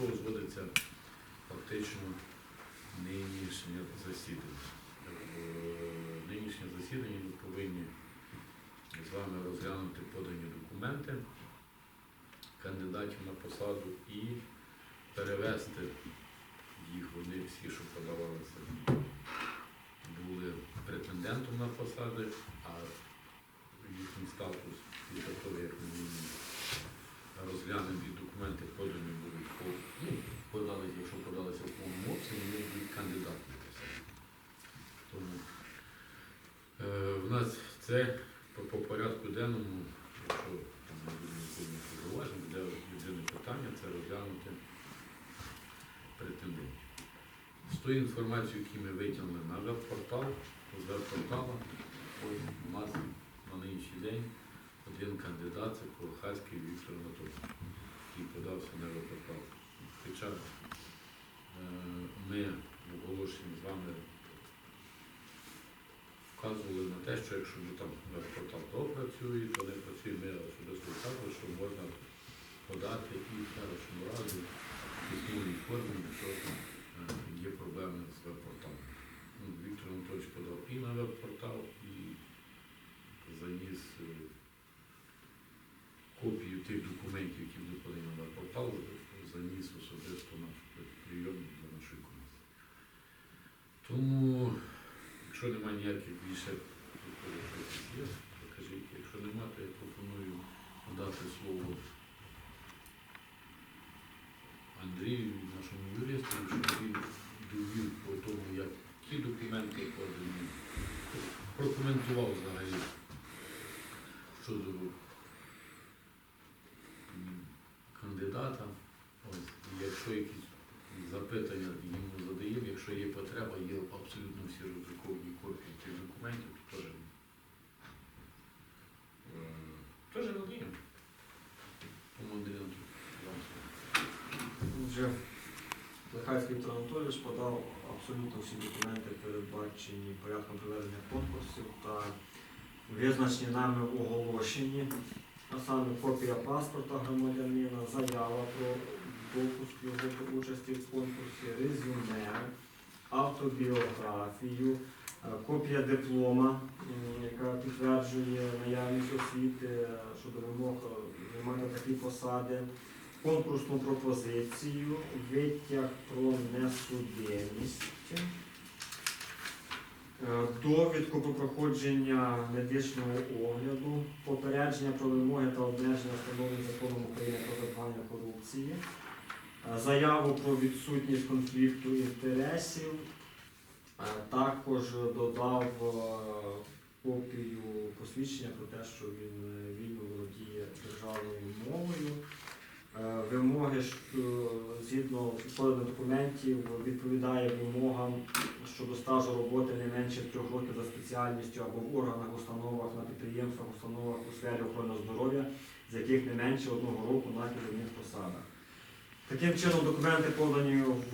До чого зводиться фактично нинішнє засідання. Е, Нинішнє засідання ми повинні з вами розглянути подані документи кандидатів на посаду і перевести їх, вони всі, що подавалися, були претендентом на посади, а їхній статус після того, як ми розглянемо і документи подані будуть по, ну, подались, якщо подалися в повному обсязі, вони будуть посаду. Тому е, в нас це по, по порядку денному, якщо там не буде нікому зауважень, для єдине питання це розглянути претендентів. З тої інформації, яку ми витягнули на веб-портал, з веб-порталу, ось у нас на нинішній день один кандидат, це Колохацький Віктор Анатолійович, який подався на веб-портал. Хоча е, ми в оголошенні з вами вказували на те, що якщо ми там веб-портал допрацює, то не працює, ми особисто вказували, що можна подати і в першому разі в письмовій формі, якщо е, є проблеми з веб-порталом. Ну, Віктор Анатолійович подав і на веб-портал, і заніс е, тих документів, які були подані на веб-портал, заніс особисто на прийом для нашої комісії. Тому, якщо немає ніяких більше є, то кажіть, якщо немає, то я пропоную надати слово Андрію, нашому юристу, щоб він довів по тому, які документи подані, прокоментував взагалі щодо м, кандидата. Ось, і якщо якісь запитання йому задаємо, якщо є потреба, є абсолютно всі роздруковані копії цих документів, то теж, е, теж надаємо. Тому Андрій Анатолійович, вам Лихайський Віктор Анатолійович подав абсолютно всі документи, передбачені порядком проведення конкурсів та визначені нами оголошені, а саме копія паспорта громадянина, заява про допуск його до участі в конкурсі, резюме, автобіографію, е, копія диплома, яка підтверджує наявність освіти е, щодо вимог е, такі посади конкурсну пропозицію, витяг про несудимість, довідку про проходження медичного огляду, попередження про вимоги та обмеження встановлені законом України про запобігання корупції, заяву про відсутність конфлікту інтересів, е, також додав е, копію посвідчення про те, що він е, вільно володіє державною мовою. Вимоги е, згідно поданих документів відповідає вимогам щодо стажу роботи не менше трьох років за спеціальністю або в органах, установах, на підприємствах, установах у сфері охорони здоров'я, з яких не менше одного року на керівних посадах. Таким чином документи подані в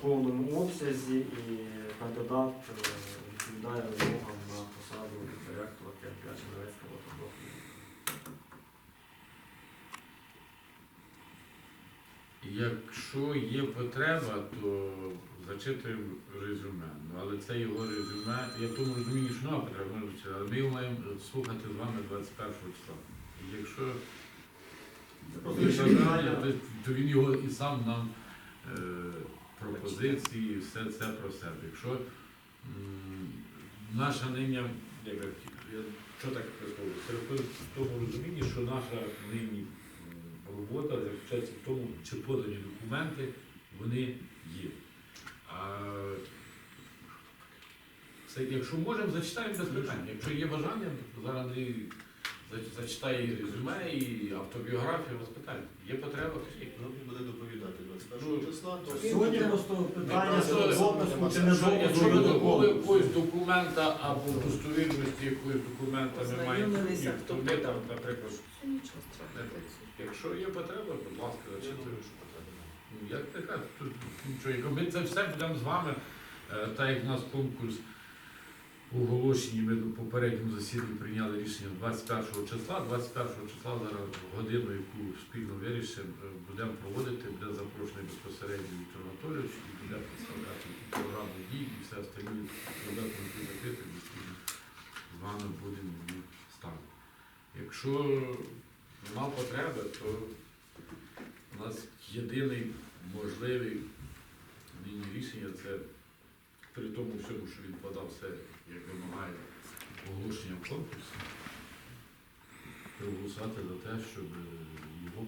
повному обсязі і кандидат е, відповідає вимогам на посаду директора КНП Чернівецького. Якщо є потреба, то зачитуємо резюме. Ну, але це його резюме. Я тому розумію, що нема бути, але ми його маємо слухати з вами 21 числа. Якщо Це просто є рішення бажання, питання. То, то він його і сам нам е, пропозиції, все це про себе. Якщо м, наша нині, як я, я що так висловлюю, це в тому розумінні, що наша нині м, робота заключається в тому, чи подані документи, вони є. А це, якщо можемо, зачитаємо без питань. Якщо є бажання, то зараз зач- зачитає і резюме, і автобіографію, без питань. Є потреба, кажіть. Ну, він буде доповідати Ну, 21 числа, то Сьогодні просто питання з допуску чи не Якщо якщо ви допуску добули до якогось документа або достовірності якогось документа маємо, Ознайомилися, то ми там, наприклад, Нічого страшного. якщо є потреба, будь ласка, зачитуємо. що потрібно. Ну, Як така, тут нічого, ми це все будемо з вами, е, так як в нас конкурс оголошенні ми на попередньому засіданні прийняли рішення 21 числа. 21 числа зараз годину, яку спільно вирішимо, е, будемо проводити, буде запрошений безпосередньо Віктор Анатолійович і буде представляти програму дій і все остальні робити закрити, ми спільно з вами будемо ставити. Якщо нема потреби, то у нас єдиний можливий рішення це при тому всьому, що він подав все, як вимагає оголошення конкурсу, проголосувати за те, щоб його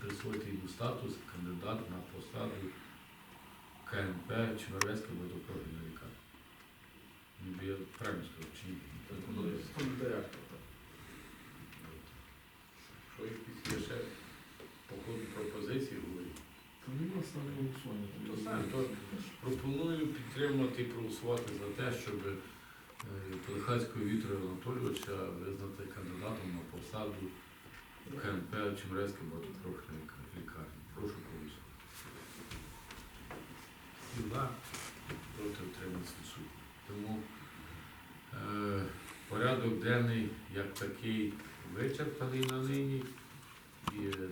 присвоїти йому статус кандидат на посаду КНП Чемерецька водопрофільна лікарня. Ніби я правильно сказав, чи ні? Директор, так. Що якісь є ще по ходу пропозиції говорять? Нема голосування. То Пропоную підтримати і проголосувати за те, щоб е, Полихацького Віктора Анатолійовича визнати кандидатом на посаду КНП Чемерецька багатопрофільна лікарня. Прошу проголосувати. За, проти отримати відсутні. Тому е, порядок денний як такий вичерпаний на нині. І е,